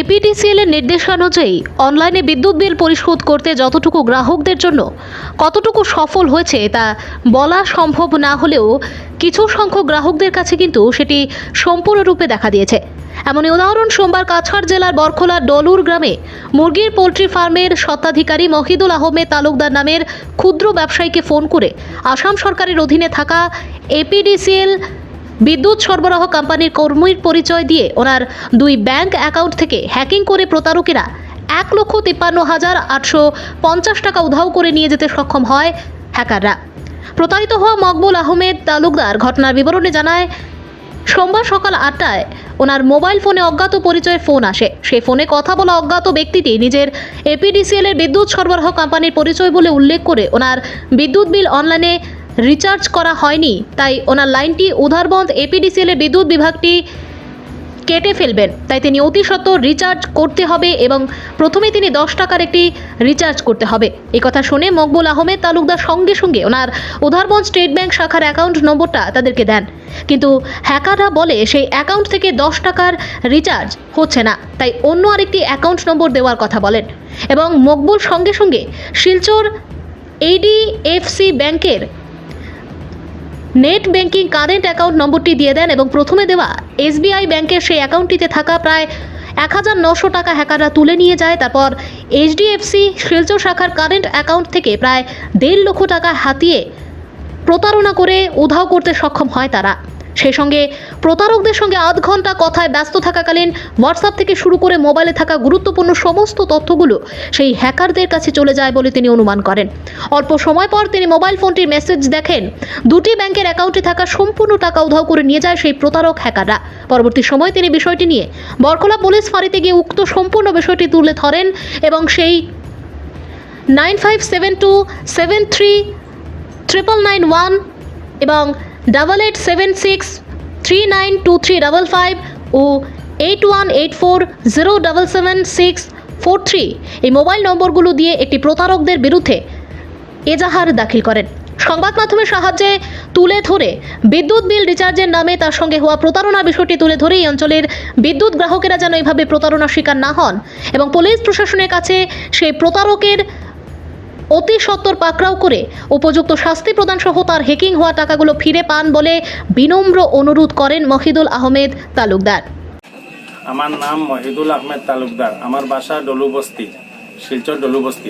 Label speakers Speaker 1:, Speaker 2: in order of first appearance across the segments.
Speaker 1: APDCL এর নির্দেশানুযায়ী অনলাইনে বিদ্যুৎ বিল পরিশোধ করতে যতটুকু গ্রাহকদের জন্য কতটুকু সফল হয়েছে তা বলা সম্ভব না হলেও কিছু সংখ্যক গ্রাহকদের কাছে কিন্তু সেটি সম্পূর্ণরূপে দেখা দিয়েছে। এমনই উদাহরণ, সোমবার কাছাড় জেলার বরখোলার ডলুর গ্রামে মুরগির পোলট্রি ফার্মের স্বত্বাধিকারী মহিদুল আহমেদ তালুকদার নামের ক্ষুদ্র ব্যবসায়ীকে ফোন করে আসাম সরকারের অধীনে থাকা এপিডিসিএল বিদ্যুৎ সরবরাহ কোম্পানির কর্মীর পরিচয় দিয়ে ওনার দুই ব্যাংক অ্যাকাউন্ট থেকে হ্যাকিং করে প্রতারকেরা এক লক্ষ তিপ্পান্ন হাজার আটশো পঞ্চাশ টাকা উধাও করে নিয়ে যেতে সক্ষম হয় হ্যাকাররা। প্রতারিত হওয়া মকবুল আহমেদ তালুকদার ঘটনার বিবরণে জানায়, সোমবার সকাল আটটায় ওনার মোবাইল ফোনে অজ্ঞাত পরিচয়ের ফোন আসে। সেই ফোনে কথা বলা অজ্ঞাত ব্যক্তিটি নিজের এপিডিসিএল এর বিদ্যুৎ সরবরাহ কোম্পানির পরিচয় বলে উল্লেখ করে ওনার বিদ্যুৎ বিল অনলাইনে রিচার্জ করা হয়নি, তাই ওনার লাইনটি উধারবন্ধ এপিডিসিএল এর বিদ্যুৎ বিভাগটি কেটে ফেলবেন। তাই তিনি অতি সত্বর রিচার্জ করতে হবে এবং প্রথমে তিনি দশ টাকার একটি রিচার্জ করতে হবে। এই কথা শুনে মকবুল আহমেদ তালুকদার সঙ্গে সঙ্গে ওনার উধারবন্দ স্টেট ব্যাংক শাখার অ্যাকাউন্ট নম্বরটা তাদেরকে দেন। কিন্তু হ্যাকাররা বলে সেই অ্যাকাউন্ট থেকে দশ টাকার রিচার্জ হচ্ছে না, তাই অন্য আরেকটি অ্যাকাউন্ট নম্বর দেওয়ার কথা বলেন। এবং মকবুল সঙ্গে সঙ্গে শিলচর এইডিএফসি ব্যাংকের নেট ব্যাংকিং কারেন্ট অ্যাকাউন্ট নম্বরটি দিয়ে দেন এবং প্রথমে দেওয়া এসবিআই ব্যাংকের সেই অ্যাকাউন্টটিতে থাকা প্রায় এক হাজার নশো টাকা হ্যাকাররা তুলে নিয়ে যায়। তারপর এইচডিএফসি শিলচর শাখার কারেন্ট অ্যাকাউন্ট থেকে প্রায় দেড় লক্ষ টাকা হাতিয়ে প্রতারণা করে উধাও করতে সক্ষম হয় তারা। সেই সঙ্গে প্রতারকদের সঙ্গে আধ ঘণ্টা কথায় ব্যস্ত থাকাকালীন হোয়াটসঅ্যাপ থেকে শুরু করে মোবাইলে থাকা গুরুত্বপূর্ণ সমস্ত তথ্যগুলো সেই হ্যাকারদের কাছে চলে যায় বলে তিনি অনুমান করেন। অল্প সময় পর তিনি মোবাইল ফোনটির মেসেজ দেখেন, দুটি ব্যাংকের অ্যাকাউন্টে থাকা সম্পূর্ণ টাকা উধাও করে নিয়ে যায় সেই প্রতারক হ্যাকাররা। পরবর্তী সময় তিনি বিষয়টি নিয়ে বরকলা পুলিশ ফাঁড়িতে গিয়ে উক্ত সম্পূর্ণ বিষয়টি তুলে ধরেন এবং সেই nine five seven two seven three triple nine one এবং double eight seven six three nine two three double five ও eight one eight four zero double seven six four three এই মোবাইল নম্বরগুলো দিয়ে একটি প্রতারকদের বিরুদ্ধে এজাহার দাখিল করেন। সংবাদ মাধ্যমের সাহায্যে তুলে ধরে বিদ্যুৎ বিল রিচার্জের নামে তার সঙ্গে হওয়া প্রতারণা বিষয়টি তুলে ধরে এই অঞ্চলের বিদ্যুৎ গ্রাহকেরা যেন এভাবে প্রতারণার শিকার না হন এবং পুলিশ প্রশাসনের কাছে সেই প্রতারকের অতি সত্বর পাকড়াও করে উপযুক্ত শাস্তি প্রদান সহ তার হ্যাকিং হওয়া টাকাগুলো ফিরে পান বলে বিনম্র অনুরোধ করেন মহিদুল আহমেদ তালুকদার।
Speaker 2: আমার নাম মহিদুল আহমেদ তালুকদার। আমার বাসা ডলু বস্তি, শিলচর ডলু বস্তি।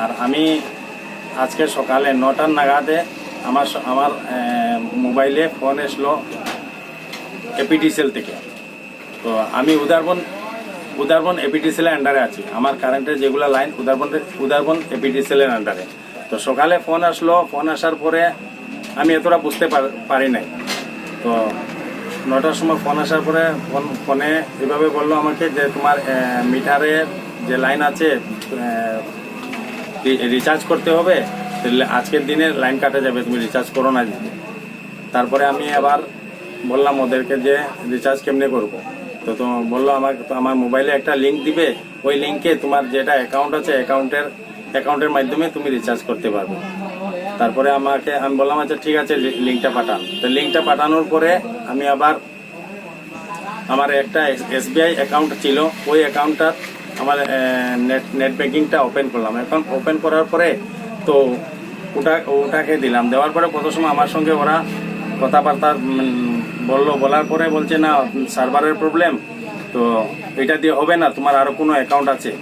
Speaker 2: আর আমি আজকে সকালে নটার নাগাদে আমার আমার মোবাইলে ফোন এসলো এপিডিসিএল থেকে। তো আমি উদারবন উদারবন এপিডিসিএল এর আন্ডারে আছি। আমার কারেন্টের যেগুলো লাইন উদারবন উদারবন এপিডিসিএল এর আন্ডারে তো সকালে ফোন আসলো ফোন আসার পরে আমি এতটা বুঝতে পার- নাই। তো নটার সময় ফোন আসার পরে ফোন ফোনে এভাবে বলল আমাকে যে তোমার আহ, মিটারের যে লাইন আছে রিচার্জ করতে হবে আজকের দিনে লাইন কাটা যাবে তুমি রিচার্জ করো না। তারপরে আমি আবার বললাম ওদেরকে যে রিচার্জ কেমনে করব? তো তো বলল আমাকে, তো আমার মোবাইলে একটা লিংক দিবে। ওই লিঙ্কে তোমার যেটা অ্যাকাউন্ট আছে অ্যাকাউন্টের অ্যাকাউন্টের মাধ্যমে তুমি রিচার্জ করতে পারবে। তারপরে আমাকে, আমি বললাম আচ্ছা ঠিক আছে লিঙ্কটা পাঠান। তো লিঙ্কটা পাঠানোর পরে আমি আবার, আমার একটা এসবিআই অ্যাকাউন্ট ছিল। ওই অ্যাকাউন্টটা আমার নেট নেট ব্যাঙ্কিংটা ওপেন করলাম। এখন ওপেন করার পরে তো ওটা, ওটাকে দিলাম। দেওয়ার পরে কত সময় আমার সঙ্গে ওরা কথাবার্তা বলল, বলার পরে বলছে, না, সার্ভারের প্রবলেম, তো এটা দিয়ে হবে না, তোমার আরও কোনো অ্যাকাউন্ট আছে।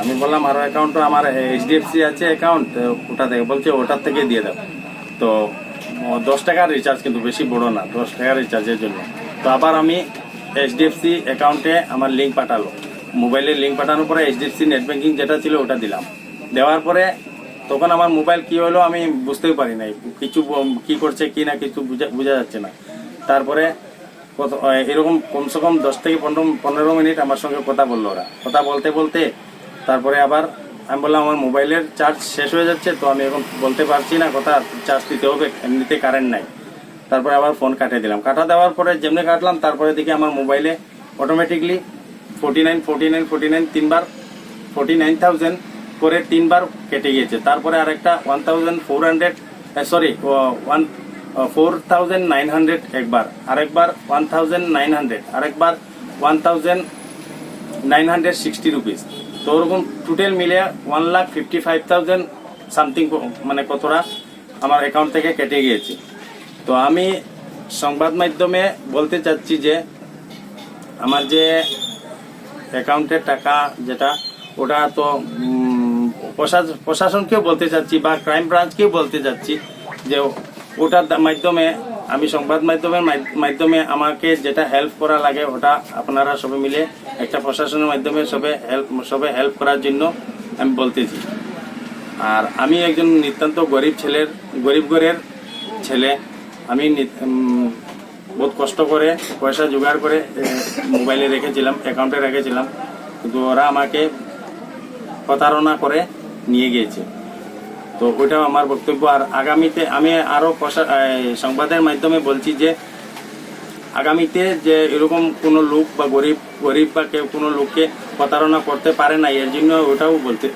Speaker 2: আমি বললাম আরও অ্যাকাউন্ট আমার এইচডিএফসি আছে অ্যাকাউন্ট ওটা থেকে বলছে, ওটার থেকে দিয়ে দাও। তো দশ টাকার রিচার্জ কিন্তু বেশি বড় না, দশ টাকার রিচার্জের জন্য। তো আবার আমি এইচডিএফসি অ্যাকাউন্টে আমার লিঙ্ক পাঠালো। মোবাইলের লিঙ্ক পাঠানোর পরে এইচডিএফসি নেট ব্যাঙ্কিং যেটা ছিল ওটা দিলাম। দেওয়ার পরে তখন আমার মোবাইল কি হলো আমি বুঝতেই পারি নাই, কিছু কি করছে, কি না কিছু বুঝা, বোঝা যাচ্ছে না। তারপরে এরকম কমসে কম দশ থেকে পনেরো পনেরো মিনিট আমার সঙ্গে কথা বলল ওরা। কথা বলতে বলতে তারপরে আবার আমি বললাম, আমার মোবাইলের চার্জ শেষ হয়ে যাচ্ছে, তো আমি এখন বলতে পারছি না কথা, চার্জ দিতে হবে, এমনিতে কারেন্ট নাই। তারপরে আবার ফোন কাটিয়ে দিলাম। কাটা দেওয়ার পরে যেমনি কাটলাম, তারপরে দেখি আমার মোবাইলে automatically forty nine forty nine forty nine তিনবার ফোর্টি নাইন থাউজেন্ড করে তিনবার কেটে গিয়েছে। তারপরে আরেকটা one thousand four hundred sorry one four thousand nine hundred একবার, আরেকবার ওয়ান থাউজেন্ড নাইন হান্ড্রেড আরেকবার one thousand nine hundred sixty rupees তো ওরকম টোটাল মিলে one lakh fifty five thousand something মানে কতটা আমার অ্যাকাউন্ট থেকে কেটে গিয়েছে। তো আমি সংবাদ মাধ্যমে বলতে চাচ্ছি যে, আমার যে অ্যাকাউন্টের টাকা যেটা, ওটা তো প্রশাসনকেও বলতে চাচ্ছি বা ক্রাইম ব্রাঞ্চকেও বলতে চাচ্ছি যে ওটার মাধ্যমে, আমি সংবাদ মাধ্যমের মাধ্যমে আমাকে যেটা হেল্প করা লাগে, ওটা আপনারা সবে মিলে একটা প্রশাসনের মাধ্যমে সবে হেল্প সবে হেল্প করার জন্য আমি বলতেছি। আর আমি একজন নিতান্ত গরিব ছেলের, গরিব ঘরের ছেলে। আমি বহুত কষ্ট করে, পয়সা জোগাড় করে মোবাইলে রেখেছিলাম অ্যাকাউন্টে রেখেছিলাম। কিন্তু ওরা আমাকে প্রতারণা করে নিয়ে গিয়েছে। তো ওইটাও আমার বক্তব্য। আর আগামীতে আমি আরও সংবাদের মাধ্যমে বলছি যে, আগামীতে যে এরকম কোনো লোক বা গরিব গরিব বা কেউ কোনো লোককে প্রতারণা করতে পারে না, এর জন্য ওটাও বলতে